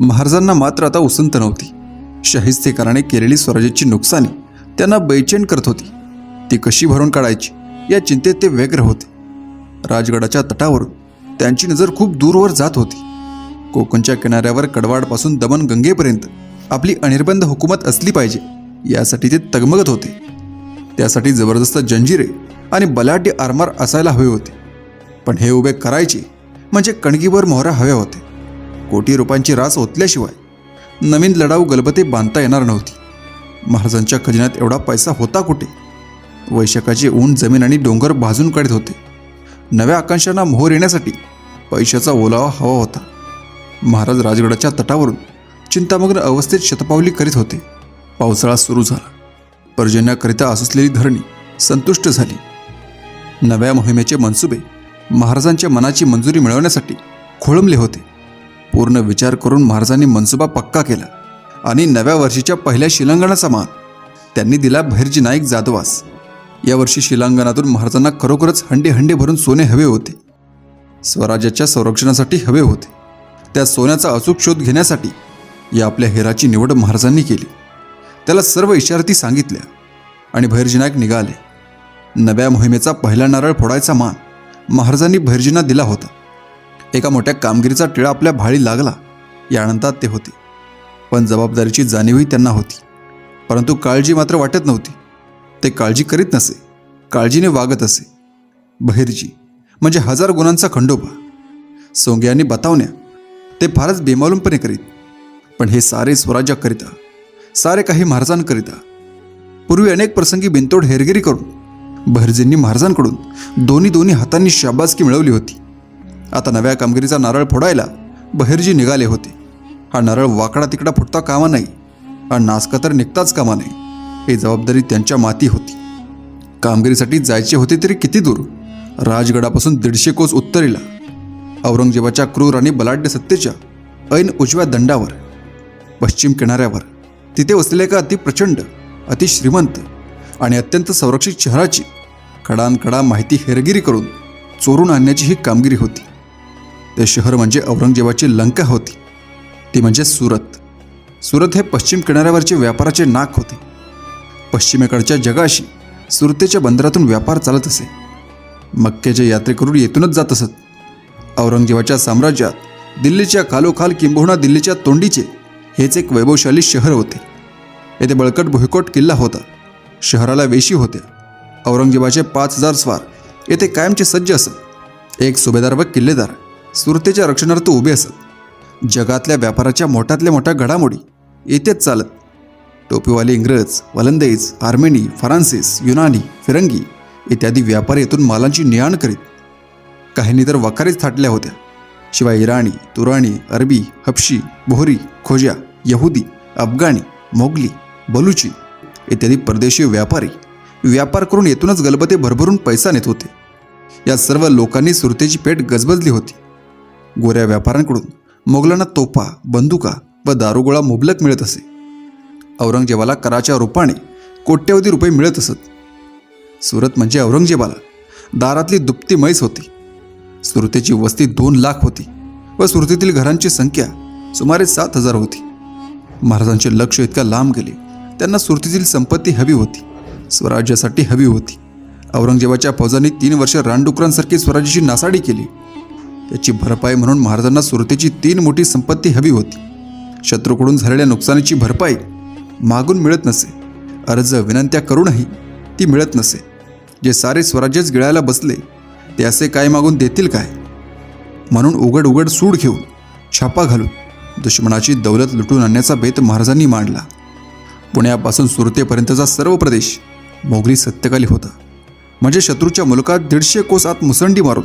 महाराजांना मात्र आता उसंत नव्हती. शाहिस्तेकराने केलेली स्वराज्याची नुकसानी त्यांना बैचेन करत होती. ती कशी भरून काढायची या चिंतेत ते व्यग्र होते. राजगडाच्या तटावरून त्यांची नजर खूप दूरवर जात होती. कोकणच्या किनाऱ्यावर कडवाडपासून दमन गंगेपर्यंत आपली अनिर्बंध हुकूमत असली पाहिजे यासाठी ते तगमगत होते. त्यासाठी जबरदस्त जंजिरे आणि बलाढ्य आरमार असायला हवे होते. पण हे उभे करायचे म्हणजे कणगीवर मोहरा हव्या होते कोटी रुपयांची रास ओतल्याशिवाय नवीन लढाऊ गलबते बांधता येणार नव्हती. महाराजांच्या खजिन्यात एवढा पैसा होता कुठे? वैशाखाचे ऊन जमीन आणि डोंगर भाजून काढत होते. नव्या आकांक्षांना मोहर येण्यासाठी पैशाचा ओलावा हवा होता. महाराज राजगडाच्या तटावरून चिंतामग्न अवस्थेत शतपावली करीत होते. पावसाळा सुरू झाला. पर्जन्याकरिता आसुसलेली धरणी संतुष्ट झाली. नव्या मोहिमेचे मनसुबे महाराजांच्या मनाची मंजुरी मिळवण्यासाठी खोळंबले होते. पूर्ण विचार करून महाराजांनी मनसुबा पक्का केला आणि नव्या वर्षीच्या पहिल्या शिलांगणाचा मान. त्यांनी दिला भैरजी नाईक जाधवास. यावर्षी शिलांगणातून महाराजांना खरोखरच हंडे हंडे भरून सोने हवे होते. स्वराज्याच्या संरक्षणासाठी हवे होते. त्या सोन्याचा अचूक शोध घेण्यासाठी या आपल्या हेराची निवड महाराजांनी केली. त्याला सर्व इशारती सांगितल्या आणि भैरजी नाईक निघाले. नव्या मोहिमेचा पहिला नारळ फोडायचा मान महाराजांनी भैरजींना दिला होता. एका मोठ्या कामगिरीचा टिळा आपल्या भाळी लागला. या आनंदात ते होते. पण जबाबदारीची जाणीवही त्यांना होती. परंतु काळजी मात्र वाटत नव्हती. ते काळजी करीत नसे. काळजीने वागत असे. बहिरजी म्हणजे हजार गुणांचा खंडोबा. सोंग्यांनी बतावण्या. ते फारच बेमालूमपणे करीत. पण हे सारे स्वराज्याकरिता सारे काही महाराजांकरिता. पूर्वी अनेक प्रसंगी बिनतोड हेरगिरी करून बहिर्जींनी महाराजांकडून दोन्ही दोन्ही हातांनी शाबासकी मिळवली होती. आता नव्या कामगिरीचा नारळ फोडायला बहिर्जी निघाले होते. हा नारळ वाकडा तिकडा फुटता कामा नाही हा नासका तर निघताच कामा नाही ही जबाबदारी त्यांच्या माती होती. कामगिरीसाठी जायचे होते तरी किती दूर? राजगडापासून दीडशे कोस उत्तरेला औरंगजेबाच्या क्रूर आणि बलाढ्य सत्तेच्या ऐन उजव्या दंडावर पश्चिम किनाऱ्यावर. तिथे वसलेल्या एका अति प्रचंड आणि अत्यंत संरक्षित शहराची कडानकडा माहिती हेरगिरी करून चोरून आणण्याची ही कामगिरी होती. ते शहर म्हणजे औरंगजेबाची लंका होती. ती म्हणजे सुरत. सुरत हे पश्चिम किनाऱ्यावरचे व्यापाराचे नाक होते. पश्चिमेकडच्या जगाशी सुरतेच्या बंदरातून व्यापार चालत असे. मक्केचे यात्रेकरू येथूनच जात असत. औरंगजेबाच्या साम्राज्यात दिल्लीच्या खालोखाल किंबहुना दिल्लीच्या तोंडीचे हेच एक वैभवशाली शहर होते. येथे बळकट भुईकोट किल्ला होता. शहराला वेशी होत्या. औरंगजेबाचे पाच हजार स्वार येथे कायमचे सज्ज असत. एक सुभेदार व किल्लेदार. सुरतेच्या रक्षणार्थ उभे असत. जगातल्या व्यापाराच्या मोठ्यातल्या मोठ्या घडामोडी येतेच चालत. टोपीवाले इंग्रज वलंदेज आर्मेनी फ्रान्सिस युनानी फिरंगी इत्यादी व्यापारी येथून मालांची नेआण करीत. काहींनी तर वखारीच थाटल्या होत्या. शिवाय इराणी तुराणी अरबी हपशी बोहरी खोजा यहुदी अफगाणी मोगली बलुची इत्यादी परदेशी व्यापारी व्यापार करून येथूनच गलबते भरभरून पैसा नेत होते. या सर्व लोकांनी सुरतेची पेठ गजबजली होती. गोऱ्या व्यापाऱ्यांकडून मोगलांना तोफा बंदुका व दारुगोळा मुबलक मिळत असे. औरंगजेबाला कराच्या रूपाने कोट्यवधी रुपये मिळत असत. सुरत म्हणजे औरंगजेबाला दारातली दुपती मैस होती. सुरतेची वस्ती दोन लाख होती व सुरतेतील घरांची संख्या सुमारे सात हजार होती. महाराजांचे लक्ष इतक्या लांब गेले. त्यांना सुरतेतील संपत्ती हवी होती. स्वराज्यासाठी हवी होती. औरंगजेबाच्या फौजांनी तीन वर्ष रानडुकरांसारखी स्वराज्याची नासाडी केली. याची भरपाई म्हणून महाराजांना सुरतेची तीन मोठी संपत्ती हवी होती. शत्रूकडून झालेल्या नुकसानीची भरपाई मागून मिळत नसे. अर्ज विनंत्या करूनही ती मिळत नसे. जे सारे स्वराज्यच गिळायला बसले ते असे काय मागून देतील काय? म्हणून उघड उघड सूड घेऊन छापा घालून दुश्मनाची दौलत लुटून आणण्याचा बेत महाराजांनी मांडला. पुण्यापासून सुरतेपर्यंतचा सर्व प्रदेश मोगली सत्यकाली होता. म्हणजे शत्रूच्या मुलकात दीडशे कोस आत मुसंडी मारून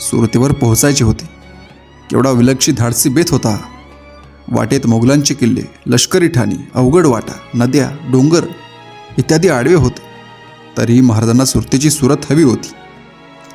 सुरतेवर पोहोचायचे होते. केवढा विलक्षी धाडसी बेत होता. वाटेत मोगलांचे किल्ले लष्करी ठाणी अवघड वाटा नद्या डोंगर इत्यादी आडवे होते. तरीही महाराजांना सुरतेची सुरत हवी होती.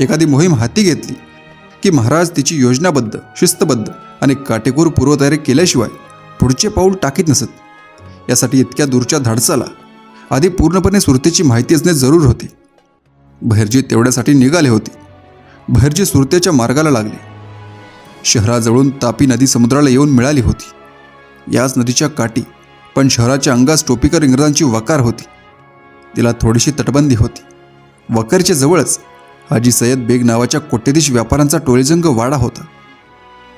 एखादी मोहीम हाती घेतली की महाराज तिची योजनाबद्ध शिस्तबद्ध आणि काटेकोर पूर्वतयारी केल्याशिवाय पुढचे पाऊल टाकीत नसत. यासाठी इतक्या दूरच्या धाडसाला आधी पूर्णपणे सुरतेची माहिती असणे जरूर होते. बहिर्जी तेवढ्यासाठी निघाले होते. बहिर्जी सुरतेच्या मार्गाला लागले. शहराजवळून तापी नदी समुद्राला येऊन मिळाली होती. याच नदीच्या काठी पण शहराच्या अंगास टोपीकर इंग्रजांची वकार होती. तिला थोडीशी तटबंदी होती. वकारच्या जवळच हाजी सय्यद बेग नावाच्या कोट्यधीश व्यापाऱ्यांचा टोळेजंग वाडा होता.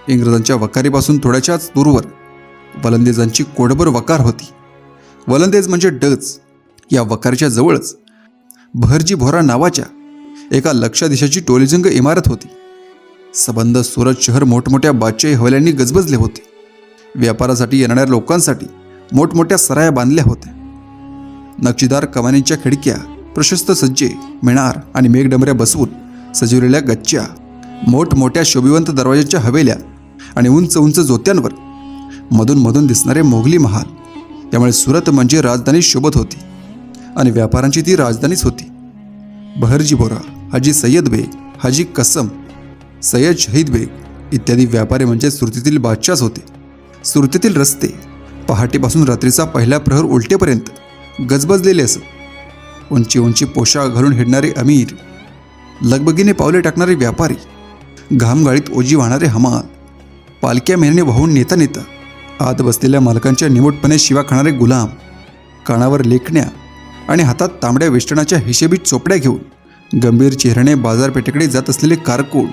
इंग्रजांच्या वकारीपासून थोड्याशाच दूरवर वलंदेजांची कोडभर वकार होती. वलंदेज म्हणजे डच. या वकारच्या जवळच भरजी भोरा नावाच्या एका लक्षाधीशाची टोलेजंग इमारत होती. सबंध सुरत शहर मोठमोठ्या बादशाही हवेल्यांनी गजबजले होते. व्यापारासाठी येणाऱ्या लोकांसाठी मोठमोठ्या सराया बांधल्या होत्या. नक्षीदार कमानींच्या खिडक्या प्रशस्त सज्जे मिणार आणि मेघडमऱ्या बसवून सजवलेल्या गच्च्या मोठमोठ्या शोभिवंत दरवाजाच्या हवेल्या आणि उंच उंच जोत्यांवर मधून मधून दिसणारे मोगली महाल. त्यामुळे सुरत म्हणजे राजधानी शोभत होती आणि व्यापारांची ती राजधानीच होती. बहरजी बोरा हाजी सय्यद बेग हाजी कसम सय्यद शहीद बेग इत्यादी व्यापारी म्हणजे सुरतीतील बादशाहच होते. सुरतीतील रस्ते पहाटेपासून रात्रीचा पहिला प्रहर उलटेपर्यंत गजबजलेले असत. उंची उंची पोशाख घालून हिडणारे अमीर लगबगीने पावले टाकणारे व्यापारी घामगाळीत ओजी वाहणारे हमाल पालक्या मेहने वाहून नेता नेता आत बसलेल्या मालकांच्या निमूटपणे शिवा खाणारे गुलाम कानावर लेखण्या आणि हातात तांबड्या वेष्टणाच्या हिशेबी चोपड्या घेऊन गंभीर चेहऱ्याने बाजारपेठेकडे जात असलेले कारकूड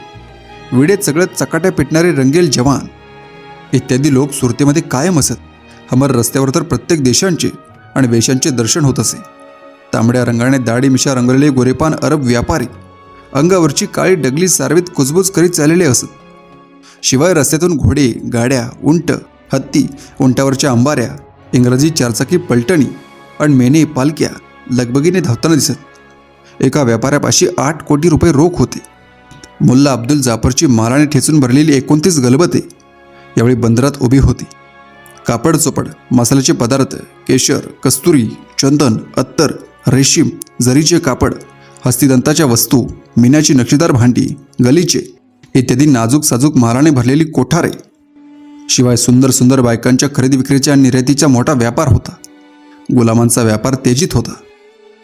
विडेत सगळं चकाट्या पेटणारे रंगेल जवान इत्यादी लोक सुरतेमध्ये कायम असत. हमर रस्त्यावर तर प्रत्येक देशांचे आणि वेशांचे दर्शन होत असे. तांबड्या रंगाने दाढी मिशा रंगलेले गोरेपान अरब व्यापारी अंगावरची काळी डगली सारवीत कुजबूज करीत चाललेले असत. शिवाय रस्त्यातून घोडे गाड्या उंट हत्ती उंटावरच्या अंबाऱ्या इंग्रजी चारचाकी पलटणी आणि मेने पालक्या लगबगीने धावताना दिसत. एका व्यापाऱ्यापाशी आठ कोटी रुपये रोख होते. मुल्ला अब्दुल जाफरची मालाने ठेचून भरलेली एकोणतीस गलबते यावेळी बंदरात उभी होती. कापड चोपड मसाल्याचे पदार्थ केशर कस्तुरी चंदन अत्तर रेशीम जरीचे कापड हस्तिदंताच्या वस्तू मिनाची नक्षीदार भांडी गलीचे इत्यादी नाजूक साजूक माराने भरलेली कोठारे. शिवाय सुंदर सुंदर बायकांच्या खरेदी विक्रीच्या निर्यातीचा मोठा व्यापार होता. गुलामांचा व्यापार तेजीत होता.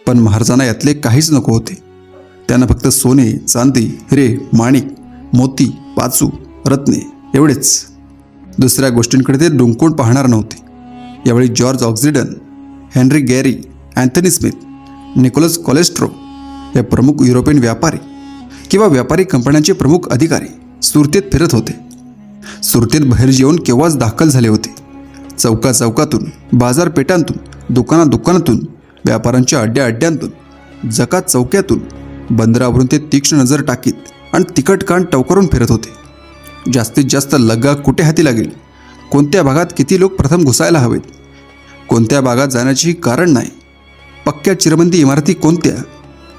पण महाराजांना यातले काहीच नको होते. त्यांना फक्त सोने चांदी हिरे माणिक मोती पाचू रत्ने एवढेच. दुसऱ्या गोष्टींकडे ते डुंकून पाहणार नव्हते. यावेळी George ऑक्झिडन Henry Gary Anthony Smith Nicholas कॉलेस्ट्रो या प्रमुख युरोपियन व्यापारी किंवा व्यापारी कंपन्यांचे प्रमुख अधिकारी सुरतेत फिरत होते. सुरतेत बाहेर जेवून केव्हाच दाखल झाले होते. चौका चौकातून बाजारपेठांतून दुकाना दुकानातून व्यापाऱ्यांच्या अड्ड्या अड्ड्यांतून जकात चौक्यातून बंदरावरून ते तीक्ष्ण नजर टाकीत आणि तिखट कान टवकरून फिरत होते. जास्तीत जास्त लग्गा कुठे हाती लागेल? कोणत्या भागात किती लोक प्रथम घुसायला हवेत? कोणत्या भागात जाण्याचीही कारण नाही? पक्क्या चिरबंदी इमारती कोणत्या?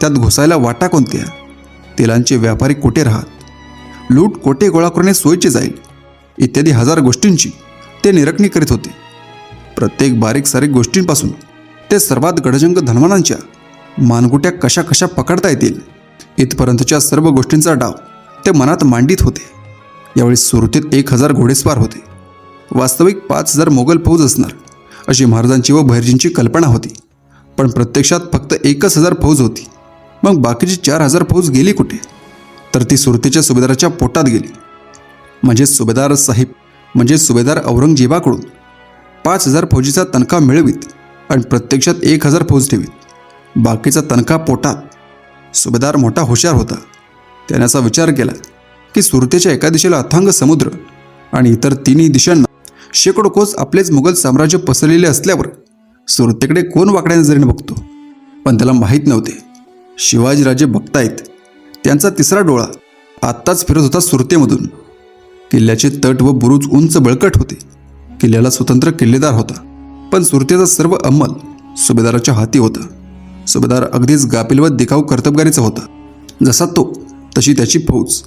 त्यात घुसायला वाटा कोणत्या? तेलांचे व्यापारी कुठे राहत? लूट कोठे गोळा करणे सोयीचे जाईल? इत्यादी हजार गोष्टींची ते निरखणी करीत होते. प्रत्येक बारीक सारीक गोष्टींपासून ते सर्वात गडजंग धनवानांच्या मानगुट्या कशा कशा पकडता येतील इथपर्यंतच्या सर्व गोष्टींचा डाव ते मनात मांडित होते. यावेळी सुरतीत एक हजार घोडेस्वार होते. वास्तविक पाच हजार मोगल फौज असणार अशी महाराजांची व भैरजींची कल्पना होती. पण प्रत्यक्षात फक्त एकच हजार फौज होती. मग बाकीची चार हजार फौज गेली कुठे? तर ती सुरतेच्या सुभेदाराच्या पोटात गेली. म्हणजे सुभेदार साहेब म्हणजे सुभेदार औरंगजेबाकडून पाच हजार फौजीचा तनखा मिळवीत. आणि प्रत्यक्षात एक हजार फौज ठेवीत. बाकीचा तनखा पोटात. सुभेदार मोठा हुशार होता. त्याने असा विचार केला की सुरतेच्या एका दिशेला अथांग समुद्र आणि इतर तिन्ही दिशांना शेकडो कोस आपलेच मुघल साम्राज्य पसरलेले असल्यावर सुरतेकडे कोण वाकड्या नजरेने बघतो? पण त्याला माहीत नव्हते. शिवाजीराजे बघतायत. त्यांचा तिसरा डोळा आत्ताच फिरत होता सुरतेमधून. किल्ल्याचे तट व बुरुज उंच बळकट होते. किल्ल्याला स्वतंत्र किल्लेदार होता. पण सुरतेचा सर्व अंमल सुभेदाराच्या हाती होता. सुभेदार अगदीच गाफील व दिखाऊ कर्तबगारीचा होता. जसा तो तशी त्याची फौज.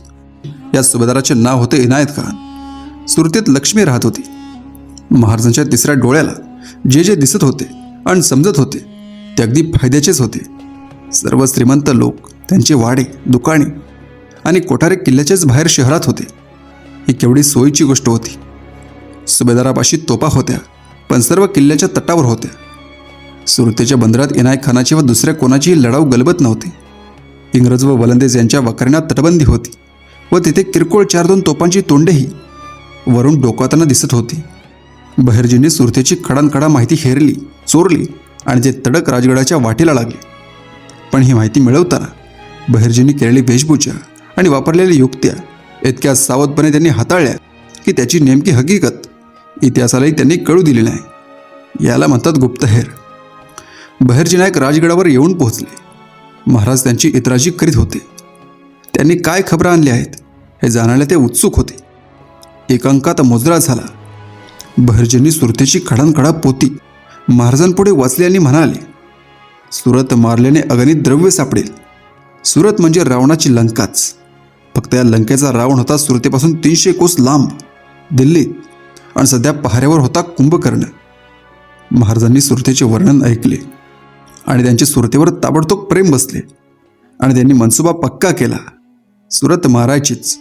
या सुभेदाराचे नाव होते इनायत खान. सुरतेत लक्ष्मी राहत होती. महाराजांच्या तिसऱ्या डोळ्याला जे जे दिसत होते आणि समजत होते ते अगदी फायद्याचेच होते. सर्व श्रीमंत लोक त्यांचे वाडे दुकाने आणि कोठारे किल्ल्याच्याच बाहेर शहरात होते. ही केवढी सोयीची गोष्ट होती. सुभेदारापाशी तोपा होत्या. पण सर्व किल्ल्याच्या तटावर होत्या सुरतेच्या बंदरात इनायक खानाची व दुसऱ्या कोणाचीही लढाऊ गलबत नव्हती. इंग्रज व वलंदेज यांच्या वकरण्यात तटबंदी होती व तिथे किरकोळ चार दोन तोफांची तोंडेही वरून डोकावताना दिसत होती. बहिर्जींनी सुरतेची खडानखडा माहिती हेरली चोरली आणि ते तडक राजगडाच्या वाटेला लागले. पण ही माहिती मिळवताना बहिर्जींनी केलेली वेशभूषा आणि वापरलेल्या युक्त्या इतक्या सावधपणे त्यांनी हाताळल्या की त्याची नेमकी हकीकत इतिहासालाही त्यांनी कळू दिले नाही याला म्हणतात गुप्तहेर. बहिर्जी नायक राजगडावर येऊन पोहोचले. महाराज त्यांची इतराजी करीत होते. त्यांनी काय खबरं आणल्या आहेत हे जाणायला ते उत्सुक होते. एकांकात अंकात झाला. बहिर्जींनी सुरतेची खडानखडा पोती महाराजांपुढे वाचले आणि म्हणाले सुरत मारल्याने अगणित द्रव्य सापडेल. सुरत म्हणजे रावणाची लंकाच. फक्त या लंकेचा रावण होता सुरतेपासून तीनशे कोस लांब. दिल्लीत आणि सध्या पहाऱ्यावर होता कुंभकर्ण. महाराजांनी सुरतेचे वर्णन ऐकले आणि त्यांचे सुरतेवर ताबडतोब प्रेम बसले आणि त्यांनी मनसुबा पक्का केला. सुरत मारायचीच.